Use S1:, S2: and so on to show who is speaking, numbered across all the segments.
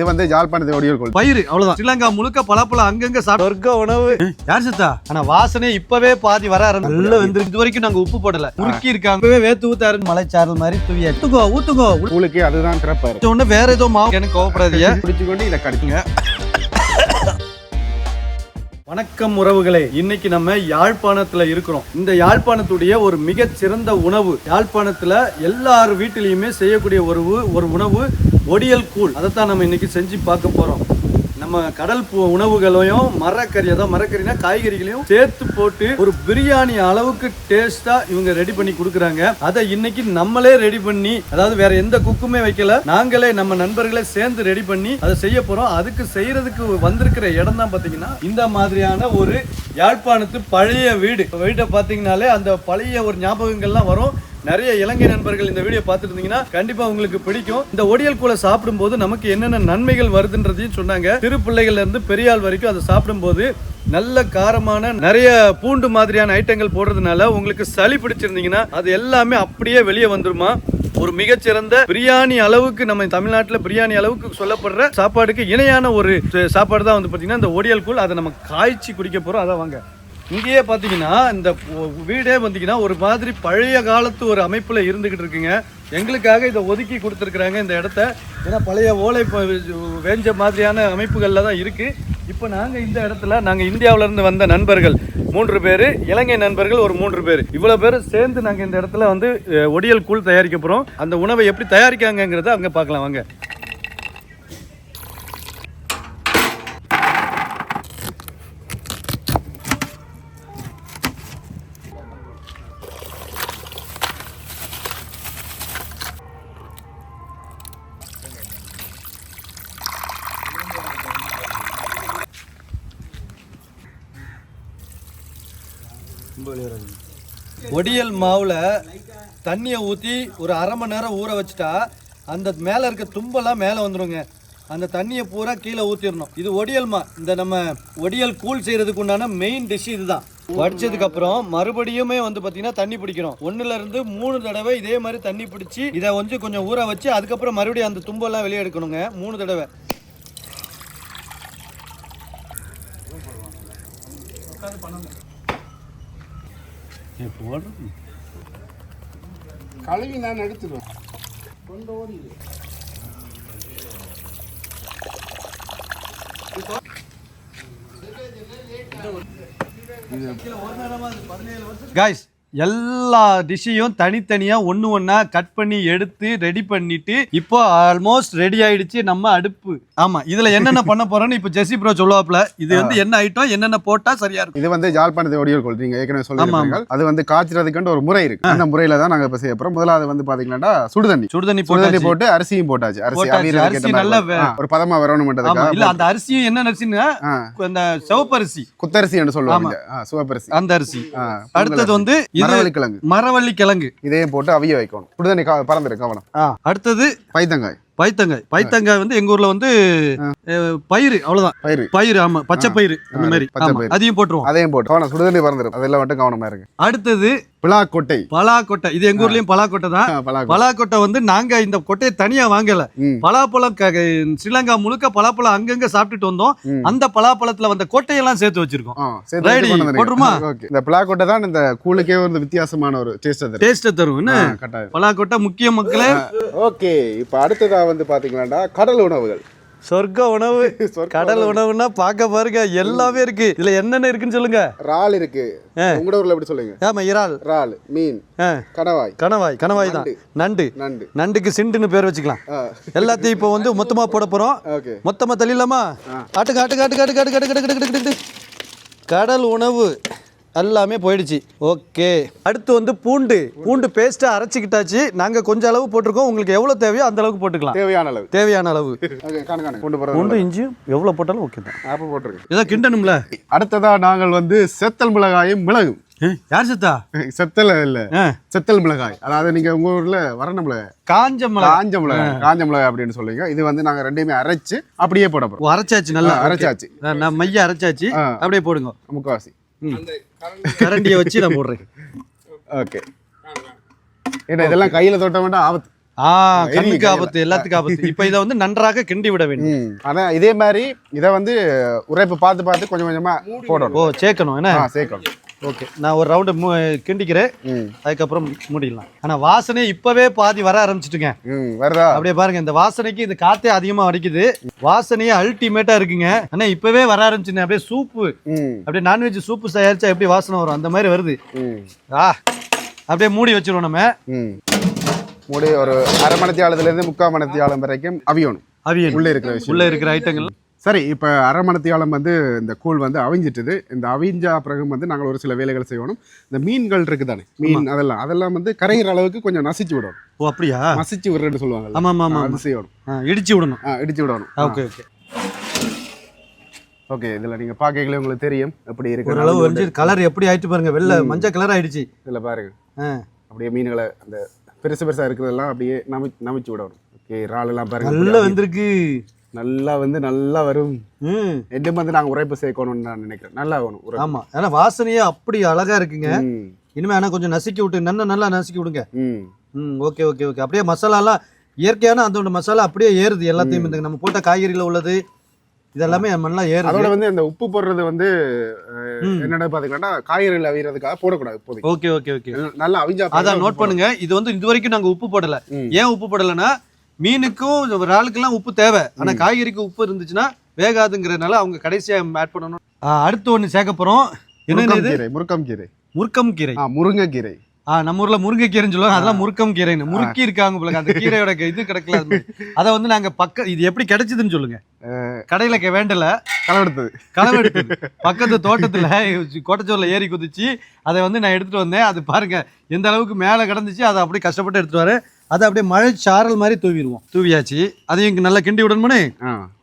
S1: இது வந்து ஜாழ்ப்பாணத்து ஒடியூர் கோல்.
S2: பயிர் அவ்வளவுதான். ஸ்ரீலங்கா முழுக்க பலாப்பழம் அங்கங்க சாப்பிட்டு சொர்க்க உணவு. யார் சத்தா? ஆனா வாசனை இப்பவே பாதி வர ஆரம்பிச்சு நல்லா வந்து இது வரைக்கும் நாங்க உப்பு போடல. முறுக்கி இருக்காங்க. இப்பவே வேத்து ஊத்தாரு மலைச்சாரல் மாதிரி தூவியா ஊத்துக்கோ ஊத்துக்கோ.
S1: உங்களுக்கு அதுதான் இருக்கும்
S2: உடனே வேற ஏதோ மாவு எனக்கு கோவப்படாதீங்க.
S1: பிடிச்சு கொண்டு இதை கடிக்குங்க
S2: வணக்கம் உறவுகளே. இன்னைக்கு நம்ம யாழ்ப்பாணத்துல இருக்கிறோம். இந்த யாழ்ப்பாணத்துடைய ஒரு மிக சிறந்த உணவு யாழ்ப்பாணத்துல எல்லார் வீட்டிலையுமே செய்யக்கூடிய ஒரு ஒரு உணவு ஒடியல் கூழ். அதைத்தான் நம்ம இன்னைக்கு செஞ்சு பார்க்க போறோம். நம்ம கடல் உணவுகளையும் மரக்கறி அதாவது மரக்கறினா காய்கறிகளையும் சேர்த்து போட்டு ஒரு பிரியாணி அளவுக்கு டேஸ்டா இவங்க ரெடி பண்ணி கொடுக்குறாங்க. அதை இன்னைக்கு நம்மளே ரெடி பண்ணி அதாவது வேற எந்த குக்குமே வைக்கல நாங்களே நம்ம நண்பர்களே சேர்ந்து ரெடி பண்ணி அதை செய்ய போறோம். அதுக்கு செய்யறதுக்கு வந்திருக்கிற இடம் தான் பாத்தீங்கன்னா இந்த மாதிரியான ஒரு யாழ்ப்பாணத்து பழைய வீடு. வீட்டை பாத்தீங்கன்னாலே அந்த பழைய ஒரு ஞாபகங்கள்லாம் வரும். நிறைய இலங்கை நண்பர்கள் இந்த வீடியோ பார்த்துட்டு இருந்தீங்கன்னா கண்டிப்பா உங்களுக்கு பிடிக்கும். இந்த ஒடியல் கூழ சாப்பிடும்போது நமக்கு என்னென்ன நன்மைகள் வருதுன்றதையும் சொன்னாங்க. சிறு பிள்ளைகள்ல இருந்து பெரியாள் வரைக்கும் அதை சாப்பிடும்போது நல்ல காரமான நிறைய பூண்டு மாதிரியான ஐட்டங்கள் போடுறதுனால உங்களுக்கு சளி பிடிச்சிருந்தீங்கன்னா அது எல்லாமே அப்படியே வெளியே வந்துருமா. ஒரு மிகச்சிறந்த பிரியாணி அளவுக்கு நம்ம தமிழ்நாட்டில் பிரியாணி அளவுக்கு சொல்லப்படுற சாப்பாடுக்கு இணையான ஒரு சாப்பாடு தான் வந்து பார்த்தீங்கன்னா இந்த ஒடியல் கூழ். அதை நம்ம காய்ச்சி குடிக்க போகிறோம் அதான் வாங்க. இங்கேயே பார்த்தீங்கன்னா இந்த வீடே வந்தீங்கன்னா ஒரு மாதிரி பழைய காலத்து ஒரு அமைப்பில் இருந்துக்கிட்டு இருக்குங்க. எங்களுக்காக இதை ஒதுக்கி கொடுத்துருக்குறாங்க இந்த இடத்த. ஏன்னா பழைய ஓலை வேஞ்ச மாதிரியான அமைப்புகளில் தான் இருக்குது இப்போ நாங்கள் இந்த இடத்துல நாங்கள் இந்தியாவிலேருந்து வந்த நண்பர்கள் மூன்று பேர் இலங்கை நண்பர்கள் ஒரு மூன்று பேர். இவ்வளோ பேர் சேர்ந்து நாங்கள் இந்த இடத்துல வந்து ஒடியல் கூழ் தயாரிக்க போகிறோம் அந்த உணவை எப்படி தயாரிக்காங்கிறத அங்கே பார்க்கலாம் வாங்க. ஒடியல் மாவில் தண்ணியை ஊற்றி ஒரு அரை மணி நேரம் ஊற வச்சுட்டா அந்த மேலே இருக்க தும்பெல்லாம் மேலே வந்துருங்க. அந்த தண்ணியை பூரா கீழே ஊற்றிடணும் இது ஒடியல் மா இந்த நம்ம ஒடியல் கூழ் செய்கிறதுக்கு உண்டான மெயின் டிஷ் இதுதான். வடிச்சதுக்கு அப்புறம் மறுபடியுமே வந்து பார்த்தீங்கன்னா தண்ணி பிடிக்கணும். ஒண்ணுல இருந்து மூணு தடவை இதே மாதிரி தண்ணி பிடிச்சி இதை வந்து கொஞ்சம் ஊற வச்சு அதுக்கப்புறம் மறுபடியும் அந்த தும்பெல்லாம் வெளியே எடுக்கணுங்க. மூணு தடவை. எப்போ
S1: கழுவி நான் எடுத்துருவேன்
S2: கொண்டு ஓடி கைஸ் எல்லா டிஷ்ஷையும் தனித்தனியா ஒண்ணு ஒண்ணா கட் பண்ணி எடுத்து ரெடி பண்ணிட்டு இப்போ ஆல்மோஸ்ட் ரெடி ஆயிடுச்சு நம்ம அடுப்பு. ஆமா இதுல என்னென்ன பண்ண போறோம்னு இப்போ ஜெசி ப்ரோ சொல்லுவாப்ல இது வந்து என்ன ஐட்டம் என்னென்ன போட்டா சரியா இருக்கும்.
S1: இது வந்து ஜாழ்ப்பாணத்து ஒடியூர் கோல் நீங்க ஏற்கனவே சொல்லியிருக்கீங்க அது வந்து காய்ச்சறதுக்குன்ற ஒரு முறை இருக்கு. அந்த முறையில தான் நாங்க இப்ப செய்ய போறோம். முதலாவது வந்து பாத்தீங்கன்னா சுடுதண்ணி.
S2: சுடுதண்ணி
S1: சுடுதண்ணி
S2: போட்டு
S1: அரிசியும் போட்டாச்சு. அரிசி
S2: அரிசி நல்லா
S1: ஒரு பதமா
S2: ஆமா இல்ல அந்த அரிசியும் என்ன அரிசின்னா அந்த சிவப்பரிசி.
S1: குத்தரிசி என்று சொல்லுவாங்க சிவப்பரிசி.
S2: அந்த அரிசி. அடுத்தது வந்து
S1: மரவள்ளி கிழங்கு
S2: மரவள்ளி கிழங்கு
S1: இதையும் போட்டு அவிய வைக்கணும். கா- பறந்துருக்கு கவனம்.
S2: அடுத்தது
S1: பைத்தங்காய்.
S2: பைத்தங்காய் பைத்தங்காய் வந்து எங்க ஊர்ல வந்து பயிறு அவ்வளவுதான்.
S1: பயிறு.
S2: பயிறு ஆமா. பச்சை பயிறு அந்த மாதிரி. அதையும் போட்டுருவோம்.
S1: அதையும் போட்டு. கவனம் சுடுதண்ணி பறந்துரும். அதெல்லாம் மட்டும் கவனமா இருக்கு.
S2: அடுத்தது
S1: பிளாக்கொட்டை.
S2: பலாக்கொட்டை. இது எங்க ஊர்லயும் பலாக்கொட்டை தான்.
S1: பலாக்கொட்டை.
S2: பலாக்கொட்டை வந்து நாங்க இந்த கொட்டையை தனியா வாங்கல. பலாப்பழம் ஸ்ரீலங்கா முழுக்க பலாப்பழம் அங்கங்க சாப்பிட்டுட்டு வந்தோம். அந்த பலாப்பழத்துல வந்த கொட்டையெல்லாம் சேர்த்து வச்சிருக்கோம். போட்டுருமா?
S1: இந்த பிளாக்கொட்டை தான் இந்த கூழுக்கே ஒரு வித்தியாசமான ஒரு டேஸ்ட்
S2: தரும். என்ன?
S1: கட்டாயம்.
S2: பலாக்கொட்டை முக்கிய மக்களே.
S1: ஓகே. இப்போ அடுத்ததா வந்து பார்த்தீங்களாண்டா கடல் உணவுகள்
S2: சொர்க்க உணவு கடல் உணவுன்னா பார்க்க பாருங்க எல்லாமே இருக்கு இதுல என்னென்ன இருக்குன்னு சொல்லுங்க
S1: இறால் இருக்கு உங்களோட ஊர்ல எப்படி சொல்லுங்க
S2: ஆமா இறால்
S1: இறால் மீன் கணவாய்
S2: கணவாய் கணவாய் தான் நண்டு
S1: நண்டு
S2: நண்டுக்கு சிண்டுன்னு பேர் வச்சுக்கலாம் எல்லாத்தையும் இப்போ வந்து மொத்தமா போட போறோம் மொத்தமா தள்ளிடலாமா காட்டு காட்டு காட்டு காட்டு ஆட்டுக்கு ஆட்டுக்கு கடல் உணவு எல்லாமே போயிடுச்சு. ஓகே. அடுத்து வந்து பூண்டு. பூண்டு பேஸ்ட்டை அரைச்சிக்கிட்டாச்சு. நாங்கள் கொஞ்சம் அளவு போட்டிருக்கோம். உங்களுக்கு எவ்வளோ தேவையோ அந்த அளவுக்கு போட்டுக்கலாம்.
S1: தேவையான அளவு.
S2: தேவையான அளவு. பூண்டு இஞ்சியும் எவ்வளோ போட்டாலும் ஓகே தான்.
S1: ஆப்பு போட்டிருக்கு.
S2: ஏதோ கிண்டணும்ல?
S1: அடுத்ததா நாங்கள் வந்து செத்தல் மிளகாயும் மிளகும்.
S2: யார் சித்தா?
S1: செத்தல் இல்ல.
S2: ஆ,
S1: செத்தல் மிளகாய். அதாவது நீங்க உங்க ஊர்ல வரண மிளகாய்.
S2: காஞ்ச மிளகா
S1: காஞ்ச மிளகாய். காஞ்ச மிளகாய் அப்படின்னு சொல்லுவீங்க இது வந்து நாங்க ரெண்டையுமே அரைச்சு அப்படியே போட போறோம்.
S2: அரைச்சாச்சு நல்லா.
S1: அரைச்சாச்சு.
S2: மைய அரைச்சாச்சு. அப்படியே போடுங்க.
S1: முக்காவாசி.
S2: கரண்டியை வச்சு நான் போடுறேன்.
S1: ஓகே. ஏன்னா இதெல்லாம் கையில தொட்ட வேண்டாம் ஆபத்து.
S2: ஆ கண்ணுக்கு. ஆபத்து எல்லாத்துக்கும் ஆபத்து. இப்போ இதை வந்து நன்றாக கிண்டி விட வேண்டும்.
S1: அதான் இதே மாதிரி இதை வந்து உரைப்பு பார்த்து பார்த்து கொஞ்சம் கொஞ்சமா போடணும்.
S2: ஓ சேர்க்கணும் என்ன?
S1: சேர்க்கணும்.
S2: ஓகே. நான் ஒரு ரவுண்டு கிண்டிக்கிறேன்.
S1: ம்.
S2: அதுக்கப்புறம் மூடிடலாம். ஆனா வாசனை இப்பவே பாதி வர ஆரம்பிச்சிட்டுங்க.
S1: வருதா?
S2: அப்படியே பாருங்க இந்த வாசனைக்கு இந்த காத்தே அதிகமா அடிக்குது வாசனையே அல்டிமேட்டா இருக்குங்க. ஆனா இப்பவே வர ஆரம்பிச்சுங்க அப்படியே சூப்பு. அப்படியே நான்வெஜ் சூப்பு தயாரிச்சா எப்படி வாசனை வரும்? அந்த மாதிரி வருது. ஆ அப்படியே மூடி வச்சிருவோம் நம்ம.
S1: மூடி ஒரு அரை மணத்தியாலத்துலேருந்து முக்கால் மணத்தியாலம் வரைக்கும் அவியணும்.
S2: அவியல்
S1: உள்ளே இருக்கிற
S2: உள்ள இருக்கிற ஐட்டங்கள்
S1: சரி இப்போ அரை மணத்தியாலம் வந்து இந்த கூழ் வந்து அவிஞ்சிட்டுது. இந்த அவிஞ்சா பிறகு வந்து நாங்கள் ஒரு சில வேலைகள் செய்யணும். இந்த மீன்கள் இருக்கு தானே மீன் அதெல்லாம் அதெல்லாம் வந்து கரைகிற அளவுக்கு கொஞ்சம் நசிச்சு விடணும்.
S2: ஓ அப்படியா?
S1: மசிச்சு விடுறேன்னு சொல்லுவாங்க
S2: ஆமா ஆமா ஆமா
S1: அது செய்யணும்.
S2: இடிச்சு விடணும்.
S1: ஆ இடிச்சு விடணும்.
S2: Okay okay.
S1: ஓகே இதுல நீங்க பார்க்கல உங்களுக்கு தெரியும் எப்படி இருக்கு.
S2: ஓரளவு வந்து கலர் எப்படி ஆயிட்டு பாருங்க. வெள்ளை மஞ்சள் கலர் ஆயிடுச்சு.
S1: இதுல பாருங்க. அப்படியே மீன்களை அந்த பெருசு பெருசா இருக்கிறதெல்லாம் அப்படியே நமி நமிச்சு விடணும். ஓகே இறால் எல்லாம் பாருங்க.
S2: நல்லா வந்திருக்கு.
S1: நல்லா வந்து நல்லா வரும்.
S2: ம்.
S1: எட்டும் வந்து நாங்க உரைப்பு சேர்க்கணும்னு நான் நினைக்கிறேன். நல்லா ஆகணும் உரைப்பு.
S2: ஆமா. ஏன்னா வாசனையே அப்படி அழகா இருக்குங்க. இனிமே ஆனா கொஞ்சம் நசுக்கி விட்டு நல்லா நல்லா நசுக்கி விடுங்க.
S1: ம்.
S2: Okay okay okay. அப்படியே மசாலாலாம் இயற்கையான அந்த மசாலா அப்படியே ஏறுது எல்லாத்தையும். இந்த நம்ம போட்ட காய்கறியில் உள்ளது இதெல்லாமே நல்லா ஏறுது.
S1: அதோட வந்து அந்த உப்பு போடுறது வந்து. என்னடா பாத்தீங்கன்னா காய்கறிகள் அவியறதுக்காக போடக்கூடாது இப்போதைக்கு.
S2: Okay okay okay.
S1: நல்லா அவிஞ்சா
S2: அதான் நோட் பண்ணுங்க. இது வந்து இது வரைக்கும் நாங்க உப்பு போடல. ஏன் உப்பு போடலைன்னா மீனுக்கும் ஒரு ஆளுக்கெல்லாம் உப்பு தேவை. ஆனா காய்கறிக்கு உப்பு இருந்துச்சுன்னா வேகாதுங்கிறதுனால அவங்க கடைசியா ஆட் பண்ணணும். அடுத்து ஒண்ணு சேர்க்க போறோம். என்னன்னு
S1: முருக்கம் கீரை முருக்கம் கீரை
S2: முருக்கம் கீரை
S1: ஆ முருங்கைக்கீரை.
S2: ஆ நம்ம ஊர்ல முருங்கைக்கீரைன்னு சொல்லுவாங்க. அதெல்லாம் முருக்கம் கீரைன்னு முறுக்கி இருக்காங்க போல அந்த கீரையோட இது கிடைக்கல. அது வந்து நாங்க பக்க இது எப்படி கிடைச்சதுன்னு சொல்லுங்க. கடையில வேண்டல.
S1: களவெடுத்தது
S2: களவெடுத்தது பக்கத்து தோட்டத்துல கோட்டச்சோர்ல ஏறி குதிச்சு அதை வந்து நான் எடுத்துட்டு வந்தேன். அது பாருங்க எந்த அளவுக்கு மேலே கிடந்துச்சு அதை அப்படியே கஷ்டப்பட்டு எடுத்துட்டு வரேன் அதை அப்படியே மழை சாரல் மாதிரி தூவிடுவோம். தூவியாச்சு. அதையும் இங்க நல்லா கிண்டி விடணுமனே?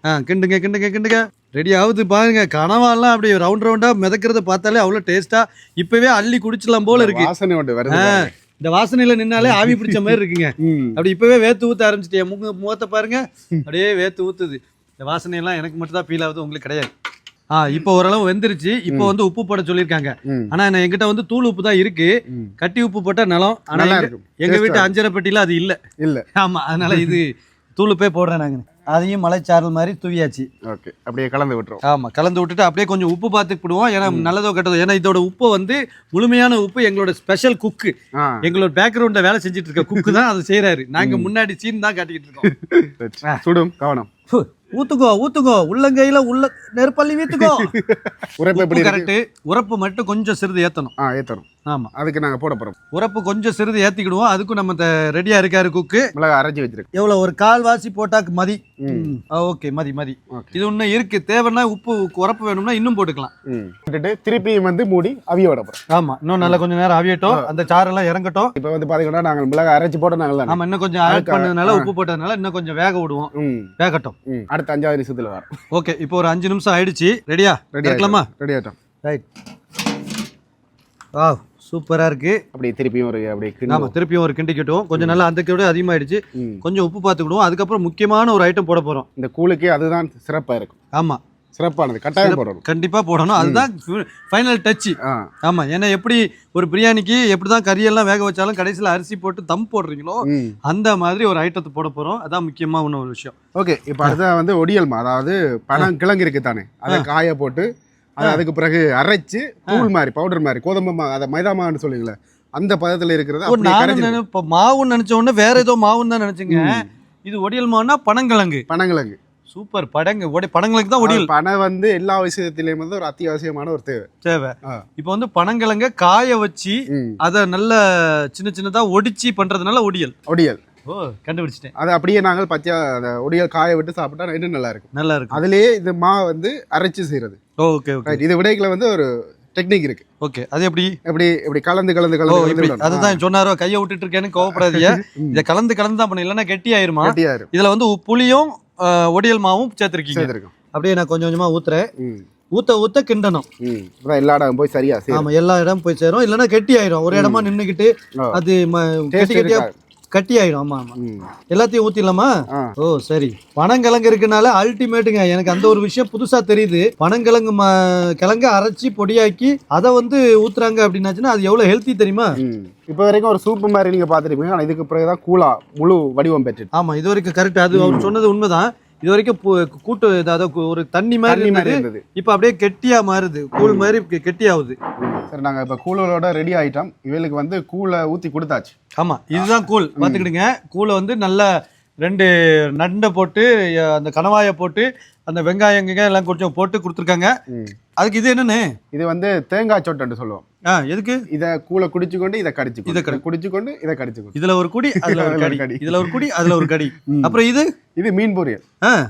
S1: ஆ.
S2: கிண்டுங்க கிண்டுங்க கிண்டுங்க. ரெடி ஆகுது பாருங்க. கனவாலாம் அப்படி ரவுண்ட் ரவுண்டா மிதக்கிறத பார்த்தாலே அவ்வளோ டேஸ்டா இப்பவே அள்ளி குடிச்சலாம் போல இருக்கு. இந்த வாசனையில நின்னாலே ஆவி பிடிச்ச மாதிரி இருக்குங்க. அப்படி இப்பவே வேத்து ஊத்த ஆரம்பிச்சிட்டேன் முக முகத்தை பாருங்க. அப்படியே வேத்து ஊத்துது. இந்த வாசனையெல்லாம் எனக்கு மட்டும் தான் ஃபீல் ஆகுது உங்களுக்கு கிடையாது. இப்போ ஓரளவு வெந்துருச்சு. இப்போ வந்து உப்பு போட சொல்லியிருக்காங்க.
S1: ம்.
S2: ஆனா நான் என்கிட்ட வந்து தூள் உப்பு தான் இருக்கு. கட்டி உப்பு போட்டா நலம். ஆனா எங்க- வீட்டு
S1: ஆ
S2: அஞ்சரை பெட்டியில அது இல்ல.
S1: இல்ல.
S2: ஆமா அதனால இது தூள் உப்பே போடுறேன் நாங்க அதையும் மலைச்சாரல் மாதிரி தூவியாச்சு.
S1: ஓகே. அப்படியே கலந்து விட்டுரும்.
S2: ஆமா கலந்து விட்டுட்டு அப்படியே கொஞ்சம் உப்பு பார்த்துக்கிடுவோம் ஏன்னா நல்லதோ கெட்டதோ. ஏன்னா இதோட உப்பு வந்து முழுமையான உப்பு எங்களோட ஸ்பெஷல் குக்கு எங்களோட பேக்ரவுண்ட்ல வேலை செஞ்சுட்டு இருக்க குக்கு தான் அதை செய்யறாரு நாங்க முன்னாடி சீன் தான் காட்டிக்கிட்டு இருக்கோம்.
S1: சுடும் கவனம்.
S2: ஊத்துக்கோ ஊத்துக்கோ. உள்ளங்கையில உள்ள நெருப்பள்ளி வீத்துக்கோ.
S1: உரைப்பு எப்படி
S2: கரெக்ட் உரப்பு மட்டும் கொஞ்சம் சிறிது ஏத்தணும்.
S1: ஆ ஏத்தரும்
S2: ஆமா.
S1: அதுக்கு நாங்க போட போறோம்.
S2: உரப்பு கொஞ்சம் சிறிது ஏத்திக்கிடுவோம். அதுக்கும் நம்ம ரெடியா இருக்காரு குக்கு
S1: மிளகாய் அரைச்சி வச்சிருக்கு
S2: எவ்வளவு? ஒரு கால் வாசி போட்டாக்கு மதி. ஓகே. மதி மதி. இது இன்னும் இருக்கு. தேவைன்னா உப்பு உரப்பு வேணும்னா இன்னும் போட்டுக்கலாம்.
S1: ம். விட்டுட்டு திருப்பியும் வந்து மூடி அவிய விட போறோம்.
S2: ஆமா. இன்னும் நல்லா கொஞ்சம் நேரம் அவியட்டும். அந்த சாரெல்லாம் இறங்கட்டும்.
S1: இப்போ வந்து பாத்தீங்கன்னா நாங்கள் மிளகாய் அரைச்சி போட நாங்கள்
S2: ஆமா இன்னும் கொஞ்சம் ஆட் பண்ணதுனால
S1: ஆ.
S2: உப்பு போட்டதுனால இன்னும் கொஞ்சம் வேக விடுவோம். வேகட்டும்.
S1: அடுத்த அஞ்சாவது நிமிஷத்துல வரும்.
S2: ஓகே. இப்போ ஒரு அஞ்சு நிமிஷம் ஆயிடுச்சு. ரெடியா
S1: ரெடி
S2: இருக்கலாமா
S1: ரெடி ஆயிட்டோம்
S2: ரைட் வா சூப்பரா இருக்கு.
S1: அப்படியே திருப்பியும் ஒரு அப்படியே
S2: ஆமா
S1: கிண்டுவோம்.
S2: திருப்பியும் ஒரு கிண்டிக்கட்டும் கொஞ்சம் நல்லா அந்த விட அதிகமாயிடுச்சு.
S1: ம்.
S2: கொஞ்சம் உப்பு பார்த்துக்கிடுவோம். அதுக்கப்புறம் முக்கியமான ஒரு ஐட்டம் போட போறோம்.
S1: இந்த கூழுக்கே அதுதான் சிறப்பா இருக்கும்.
S2: ஆமா.
S1: சிறப்பானது. கட்டாயம் போடணும்.
S2: கண்டிப்பா போடணும். அதுதான் ஃபைனல் டச்
S1: ஆ.
S2: ஆமா ஏன்னா எப்படி ஒரு பிரியாணிக்கு எப்படி தான் கறியெல்லாம் வேக வச்சாலும் கடைசியில் அரிசி போட்டு தம் போடுறீங்களோ அந்த மாதிரி ஒரு ஐட்டத்தை போட போறோம். அதான் முக்கியமா இன்னும் ஒரு விஷயம்.
S1: ஓகே இப்போ அடுத்த வந்து ஒடியல்மா அதாவது பனம் கிழங்கு இருக்கு தானே அதை காய போட்டு அதை அதுக்கு பிறகு அரைச்சு தூள் மாதிரி பவுடர் மாதிரி கோதுமை மா அதை மைதா மாவுன்னு சொல்லுவீங்களே அந்த பதத்துல இருக்கிறது
S2: நினை- இப்ப மாவுன்னு நினைச்ச உடனே வேற ஏதோ மாவுன்னு தான் நினைச்சுங்க. இது ஒடியல் மாவுனா பனங்கிழங்கு.
S1: பனங்கிழங்கு.
S2: சூப்பர் படங்கு ஒடி பனங்கிழங்கு தான் ஒடியல்.
S1: பனை வந்து எல்லா விஷயத்திலயும் வந்து ஒரு அத்தியாவசியமான ஒரு தேவை.
S2: தேவை. இப்போ வந்து பனங்கிழங்க காய வச்சு அதை நல்ல சின்ன சின்னதா ஒடிச்சு பண்றதுனால ஒடியல்.
S1: ஒடியல்.
S2: ஓ கண்டுபிடிச்சிட்டேன்.
S1: அதை அப்படியே நாங்கள் பச்சையா அந்த ஒடியல் காய விட்டு சாப்பிட்டா இன்னும் நல்லா இருக்கும்
S2: நல்லா இருக்கும்
S1: அதுலயே இந்த மா வந்து அரைச்சு செய்யறது
S2: ஓகே ஓகே.
S1: இது விடைக்குல வந்து ஒரு டெக்னிக் இருக்கு.
S2: ஓகே அது எப்படி?
S1: எப்படி இப்படி கலந்து கலந்து கலந்து.
S2: அதுதான் சொன்னாரோ கையை விட்டுட்டு இருக்கேன்னு கோவப்படாதீங்க இதை கலந்து கலந்து தான் பண்ண இல்லைன்னா கெட்டி ஆயிருமா இதுல வந்து புளியும் ஒடியல் மாவும் சேர்த்திருக்கீங்க. அப்படியே நான் கொஞ்சம் கொஞ்சமா ஊத்துறேன். ஊத்த ஊத்த கிண்டணும்.
S1: எல்லா இடம் போய் சரியா
S2: ஆமா எல்லா இடம் போய் சேரும். இல்லைன்னா கெட்டி ஆயிரும் ஒரு இடமா நின்னுக்கிட்டு
S1: ஆ.
S2: அது கெட்டி கெட்டியா. கட்டி ஆயிடும் ஆமா. ஆமா எல்லாத்தையும் ஊத்திடலாமா? ஓ சரி. பனங்கிழங்கு இருக்கனால அல்டிமேட்டுங்க எனக்கு அந்த ஒரு விஷயம் புதுசா தெரியுது. பனங்கிழங்கு கிழங்க அரைச்சி பொடியாக்கி அதை வந்து ஊத்துறாங்க அப்படின்னாச்சுன்னா அது எவ்வளவு ஹெல்த்தி தெரியுமா?
S1: இப்போ வரைக்கும் ஒரு சூப்பு மாதிரி நீங்கள் பார்த்துருப்பீங்க. ஆனால் இதுக்கு பிறகு தான் கூலா முழு வடிவம் பெற்று
S2: ஆமா இது வரைக்கும் கரெக்ட் அது அவர் சொன்னது உண்மைதான். இது வரைக்கும் கூட்டு அதாவது கு- ஒரு தண்ணி மாதிரி இருந்தது. இப்போ அப்படியே கெட்டியா மாறுது. கூழ் மாதிரி கெட்டியாகுது.
S1: சரி நாங்கள் இப்போ கூழோட ரெடி ஆயிட்டோம். இவளுக்கு வந்து கூழை ஊற்றி கொடுத்தாச்சு.
S2: ஆமா இதுதான் கூழ். பார்த்துக்கிடுங்க கூழை வந்து நல்ல ரெண்டு நண்டை போட்டு அந்த கணவாயை போட்டு அந்த வெங்காயம் கிங்காயம் எல்லாம் கொஞ்சம் போட்டு கொடுத்துருக்காங்க. அதுக்கு இது என்னன்னு?
S1: இது வந்து தேங்காய் சொட்டுன்னு சொல்லுவோம்.
S2: ஆ எதுக்கு?
S1: இதை கூழை குடிச்சு கொண்டு இதை கடிச்சு
S2: இதை
S1: இதை
S2: கடி-
S1: குடிச்சு கொண்டு இதை கடிச்சு கொண்டு
S2: இதுல ஒரு குடி அதுல ஒரு கடி. இதுல ஒரு குடி அதுல ஒரு கடி. அப்புறம் இது?
S1: இது மீன் பொரியல்.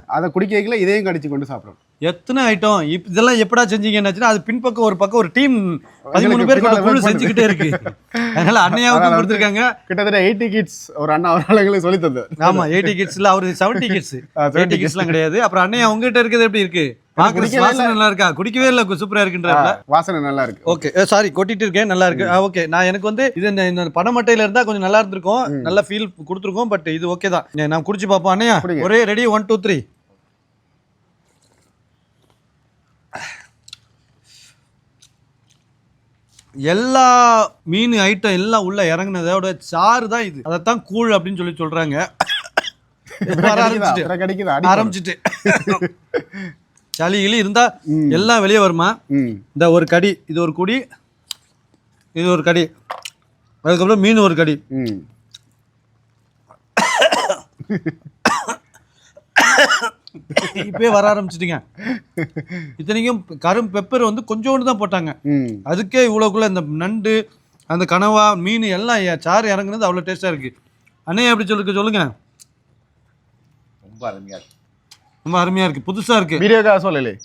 S1: அதை குடிக்கல இதையும் கடிச்சு கொண்டு சாப்பிடும்
S2: எத்தனை ஐட்டம் இதெல்லாம் எப்படா செஞ்சீங்கன்னாச்சுன்னா அது பின்பக்கம் ஒரு பக்கம் ஒரு டீம் பதிமூணு பேர் கொண்ட குழு செஞ்சுக்கிட்டே இருக்கு. அதனால அண்ணையாவுக்கும்
S1: அதாவது-
S2: கொடுத்துருக்காங்க.
S1: கிட்டத்தட்ட எயிட்டி கிட்ஸ் ஒரு அண்ணா ஆளுங்களுக்கு சொல்லி தந்தார்.
S2: ஆமா எயிட்டி கிட்ஸ்ல அவரு செவன்டி கிட்ஸ்
S1: ஆ, 70
S2: எயிட்டி கிட்ஸ்லாம் கிடையாது. அப்புறம் அண்ணையா உங்ககிட்ட இருக்கிறது எப்படி இருக்கு? வாசனை நல்லா இருக்கா? குடிக்கவே இல்ல சூப்பரா இருக்குன்றப்ப
S1: வாசனை நல்லா இருக்கு.
S2: ஓகே சாரி கொட்டிட்டு இருக்கேன் நல்லா இருக்கு. ஓகே நான் எனக்கு வந்து இது இந்த- பனமட்டையில இருந்தா கொஞ்சம் நல்லா இருந்திருக்கும். நல்ல ஃபீல் கொடுத்துருக்கோம் பட் இது ஓகே தான். நான் குடிச்சு பார்ப்போம் அண்ணையா. ஒரே ரெடி ஒன் டூ த்ரீ எல்லா மீன் ஐட்டம் எல்லாம் உள்ள இறங்குனதோட சாறு தான் இது. அதைத்தான் கூழ் அப்படின்னு சொல்லி சொல்றாங்க. ஆரம்பிச்சிட்டு. சளி கிளி இருந்தா. எல்லாம் வெளியே வருமா? இந்த ஒரு கடி இது ஒரு குடி இது ஒரு கடி. அதுக்கப்புறம் மீன் ஒரு கடி. இப்பயே வர ஆரம்பிச்சிட்டீங்க. இத்தனைக்கும் கரும் பெப்பர் வந்து கொஞ்சோண்டு தான் போட்டாங்க. அதுக்கே இவ்வளோக்குள்ள இந்த நண்டு அந்த கனவா மீன் எல்லாம் சாறு இறங்குனது அவ்வளோ டேஸ்ட்டாக இருக்கு. அண்ணே எப்படி சொல்லுங்க சொல்லுங்க.
S3: ரொம்ப அருமையா இருக்கு.
S2: ரொம்ப அருமையா இருக்கு புதுசா இருக்கு.
S1: வீடியோக்காக சொல்லலே.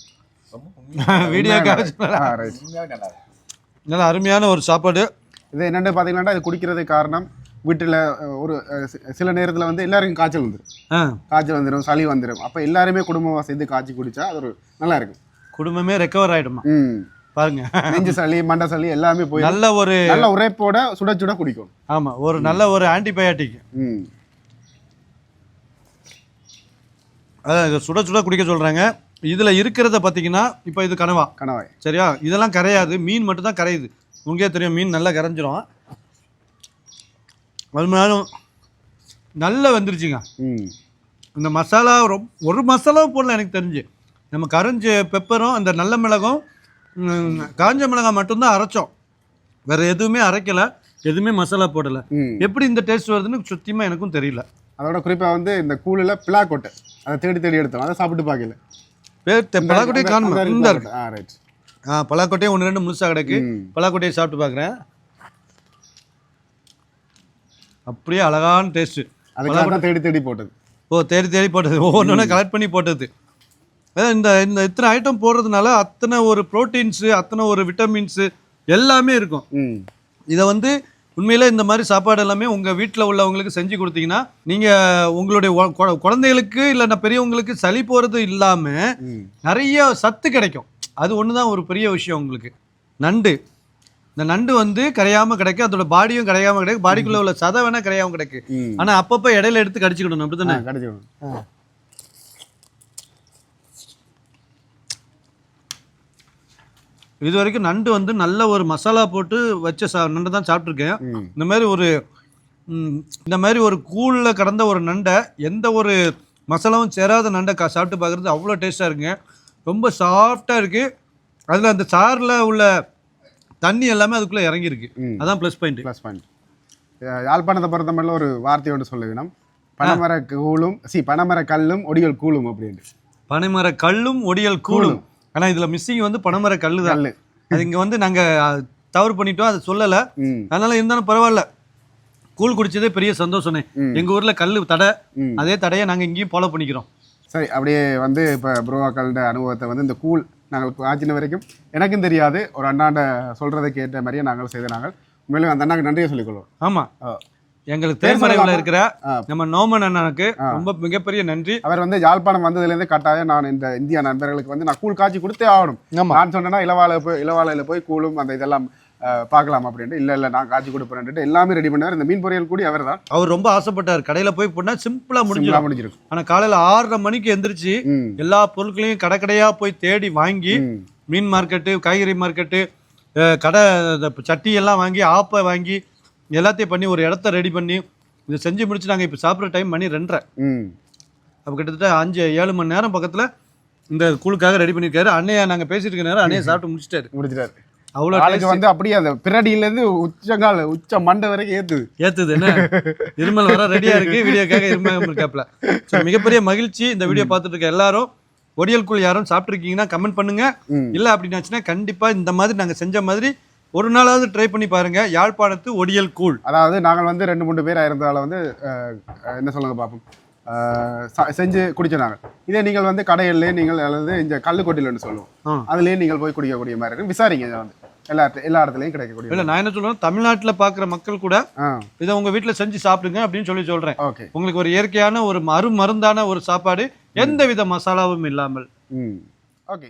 S2: வீடியோக்காக
S3: உண்மையாவே நல்லா
S2: அருமையான ஒரு சாப்பாடு.
S1: இது என்னென்னு பார்த்தீங்கன்னா இது குடிக்கிறதுக்கு காரணம். வீட்டில் ஒரு சில நேரத்தில் வந்து எல்லாருக்கும் காய்ச்சல் வந்துடும் காய்ச்சல் வந்துடும் சளி வந்துடும் அப்போ எல்லாருமே குடும்பமாக சேர்ந்து காய்ச்சி குடிச்சா அது ஒரு நல்லா இருக்கும்.
S2: குடும்பமே ரெக்கவர் ஆயிடுமா?
S1: ம்.
S2: பாருங்க.
S1: நெஞ்சு சளி மண்டை சளி எல்லாமே போய்
S2: நல்ல ஒரு
S1: நல்ல உரைப்போட சுட சுட குடிக்கும்
S2: ஆமா ஒரு நல்ல ஒரு ஆன்டிபயாட்டிக்
S1: ம்.
S2: அதான் சுட சுட குடிக்க சொல்றாங்க. இதுல இருக்கிறத பாத்தீங்கன்னா இப்போ இது கனவா?
S1: கணவாய்
S2: சரியா? இதெல்லாம் கரையாது. மீன் மட்டும் தான் கரையுது. உங்களுக்கே தெரியும் மீன் நல்லா கரைஞ்சிரும். அது மேலும் நல்லா வெந்துருச்சுங்க.
S1: ம்.
S2: இந்த மசாலா ரொம்ப ஒரு மசாலாவும் போடல எனக்கு தெரிஞ்சு. நம்ம கரைஞ்ச பெப்பரும் அந்த நல்ல மிளகும் காஞ்ச மிளகாய் மட்டும்தான் அரைச்சோம். வேற எதுவுமே அரைக்கல. எதுவுமே மசாலா போடல. எப்படி இந்த டேஸ்ட் வருதுன்னு சுத்தியமா எனக்கும் தெரியல.
S1: அதோட குறிப்பாக வந்து இந்த கூழில் பிளாக்கொட்டை அதை தேடி தேடி எடுத்தோம். அதை சாப்பிட்டு பார்க்கல.
S2: பலாக்கொட்டையை காணுமா?
S1: ரைட்
S2: ஆ பலாக்கொட்டையை ஒன்று ரெண்டு முழுசா கிடக்கு. பலாக்கொட்டையை சாப்பிட்டு பார்க்குறேன். அப்படியே அழகான டேஸ்ட்டு
S1: அதுக்காக தான் தேடி தேடி போட்டது.
S2: ஓ தேடி தேடி போட்டது. ஒவ்வொன்றும் கலெக்ட் பண்ணி போட்டது. இந்த இந்த இத்தனை ஐட்டம் போடுறதுனால அத்தனை ஒரு ப்ரோட்டீன்ஸு அத்தனை ஒரு விட்டமின்ஸு எல்லாமே இருக்கும். இதை வந்து உண்மையிலே இந்த மாதிரி சாப்பாடு எல்லாமே உங்கள் வீட்டில் உள்ளவங்களுக்கு செஞ்சு கொடுத்தீங்கன்னா நீங்கள் உங்களுடைய குழந்தைகளுக்கு இல்லைன்னா பெரியவங்களுக்கு சளி போகிறது இல்லாமல் நிறைய சத்து கிடைக்கும். அது ஒன்று தான் ஒரு பெரிய விஷயம் உங்களுக்கு. நண்டு. இந்த நண்டு வந்து கரையாமல் கிடைக்கும் அதோட பாடியும் கரையாமல் கிடைக்கும் பாடிக்குள்ளே உள்ள சதை வேணால் கரையாமல் கிடைக்கு.
S1: ம்.
S2: ஆனால் அப்பப்போ இடையில எடுத்து கடிச்சுக்கணும் அப்படி தானே
S1: கிடைச்சிடும்
S2: இது வரைக்கும் நண்டு வந்து நல்ல ஒரு மசாலா போட்டு வச்ச சா நண்டு தான் சாப்பிட்ருக்கேன் இந்த மாதிரி ஒரு இந்த மாதிரி ஒரு கூழில் கடந்த ஒரு நண்டை எந்த ஒரு மசாலாவும் சேராத நண்டை கா சாப்பிட்டு பார்க்குறது அவ்வளோ டேஸ்ட்டாக இருக்குங்க. ரொம்ப சாஃப்டாக இருக்குது அதில் அந்த சாறில் உள்ள தண்ணி எல்லாமே அதுக்குள்ளே இறங்கியிருக்கு. அதான் ப்ளஸ் பாயிண்ட்
S1: ப்ளஸ் பாயிண்ட் யாழ்ப்பாணத்தை பொறுத்த மட்டும் ஒரு வார்த்தையோடு சொல்ல வேணும். பனைமர கூழும் சி பனைமர கல்லும் ஒடிகள் கூழும் அப்படின்ட்டு.
S2: பனைமர கல்லும் ஒடியல் கூழும். ஆனால் இதில் மிஸ்ஸிங் வந்து பனைமர கல்லு. தான் அது இங்கே வந்து நாங்கள் தவறு பண்ணிட்டோம் அதை சொல்லலை. அதனால இருந்தாலும் பரவாயில்ல. கூழ் குடிச்சதே பெரிய சந்தோஷனே
S1: ம்.
S2: எங்க ஊர்ல கல்லு தடை. அதே தடையை நாங்க இங்கேயும் ஃபாலோ பண்ணிக்கிறோம்.
S1: சரி அப்படியே வந்து இப்போ ப்ரோவாக்களோட அனுபவத்தை வந்து இந்த கூழ் நாங்கள் ஆச்சின வரைக்கும் எனக்கும் தெரியாது ஒரு அண்ணாண்ட சொல்கிறதை கேட்ட மாதிரியே நாங்கள் செய்த நாங்கள் உண்மையிலும் அந்த அண்ணாக்கு நன்றியை சொல்லிக்கொள்வோம்
S2: ஆமா. எங்களுக்கு தேர்மறைவில்? இருக்கிற. நம்ம நோமன் அண்ணனுக்கு. ரொம்ப மிகப்பெரிய நன்றி
S1: அவர் வந்து யாழ்ப்பாணம் வந்ததுலேருந்து கட்டாயம் நான் இந்த இந்தியா நண்பர்களுக்கு வந்து நான் கூழ் காய்ச்சி கொடுத்தே ஆகணும் நான் சொன்னேன்னா இளவாலை போய் இளவாலையில் போய் கூழும் அந்த இதெல்லாம் பார்க்கலாம் அப்படின்ட்டு. இல்லை இல்லை நான் காய்ச்சி கொடுப்பேன்ட்டு எல்லாமே ரெடி பண்ணார். இந்த மீன் பொரியல் கூடி அவர் தான்
S2: அவர் ரொம்ப ஆசைப்பட்டார். கடையில போய் போனா சிம்பிளா முடிஞ்சிடும்
S1: முடிஞ்சிருக்கும்.
S2: ஆனா காலையில ஆறரை மணிக்கு எந்திரிச்சு எல்லா பொருட்களையும் கடை கடையா போய் தேடி வாங்கி. மீன் மார்க்கெட்டு காய்கறி மார்க்கெட்டு கடை சட்டி எல்லாம் வாங்கி ஆப்பை வாங்கி எல்லாத்தையும் பண்ணி ஒரு இடத்த ரெடி பண்ணி இதை செஞ்சு முடிச்சு நாங்கள் இப்போ சாப்பிட்ற டைம் மணி ரெண்டரை. அப்போ கிட்டத்தட்ட அஞ்சு ஏழு மணி நேரம் பக்கத்தில் இந்த கூழுக்காக ரெடி பண்ணியிருக்காரு. அண்ணையா நாங்கள் பேசிட்டு இருக்க நேரம் அண்ணையை சாப்பிட்டு முடிச்சிட்டாரு.
S1: முடிச்சிட்டாரு.
S2: அவ்வளோ
S1: நாளைக்கு வந்து அப்படியே அந்த பிரடியிலேருந்து உச்சங்கால் உச்ச மண்டை வரைக்கும் ஏத்துது.
S2: ஏத்துது என்ன? இருமல் வர ரெடியா இருக்கு வீடியோக்காக இருமல் இருக்காப்ல ஸோ மிகப்பெரிய மகிழ்ச்சி இந்த வீடியோ பார்த்துட்டு இருக்க எல்லாரும். ஒடியல் கூழ் யாரும் சாப்பிட்ருக்கீங்கன்னா கமெண்ட் பண்ணுங்க. இல்லை அப்படின்னாச்சுன்னா கண்டிப்பா இந்த மாதிரி நாங்க செஞ்ச மாதிரி ஒரு நாளாவது ட்ரை பண்ணி பாருங்க. யாழ்ப்பாணத்து ஒடியல் கூழ்
S1: அதாவது நாங்கள் வந்து ரெண்டு மூணு பேர் இருந்ததால வந்து என்ன சொல்லுங்க பார்ப்போம் செஞ்சு குடிச்சோம் நாங்கள் இதே நீங்கள் வந்து கடையிலே நீங்கள் அல்லது இந்த கல்லுக்கொட்டிலன்னு சொல்லுவோம். அதுலேயே நீங்கள் போய் குடிக்கக்கூடிய மாதிரி இருக்கும் விசாரிங்க இதை வந்து. எல்லா எல்லா இடத்துலையும் கிடைக்கக்கூடிய
S2: இல்லை நான் என்ன சொல்றேன் தமிழ்நாட்டுல பார்க்குற மக்கள் கூட இதை உங்க வீட்டில் செஞ்சு சாப்பிடுங்க அப்படின்னு சொல்லி சொல்றேன்.
S1: ஓகே.
S2: உங்களுக்கு ஒரு இயற்கையான ஒரு மறு மருந்தான ஒரு சாப்பாடு எந்த வித மசாலாவும் இல்லாமல்.
S1: ஓகே.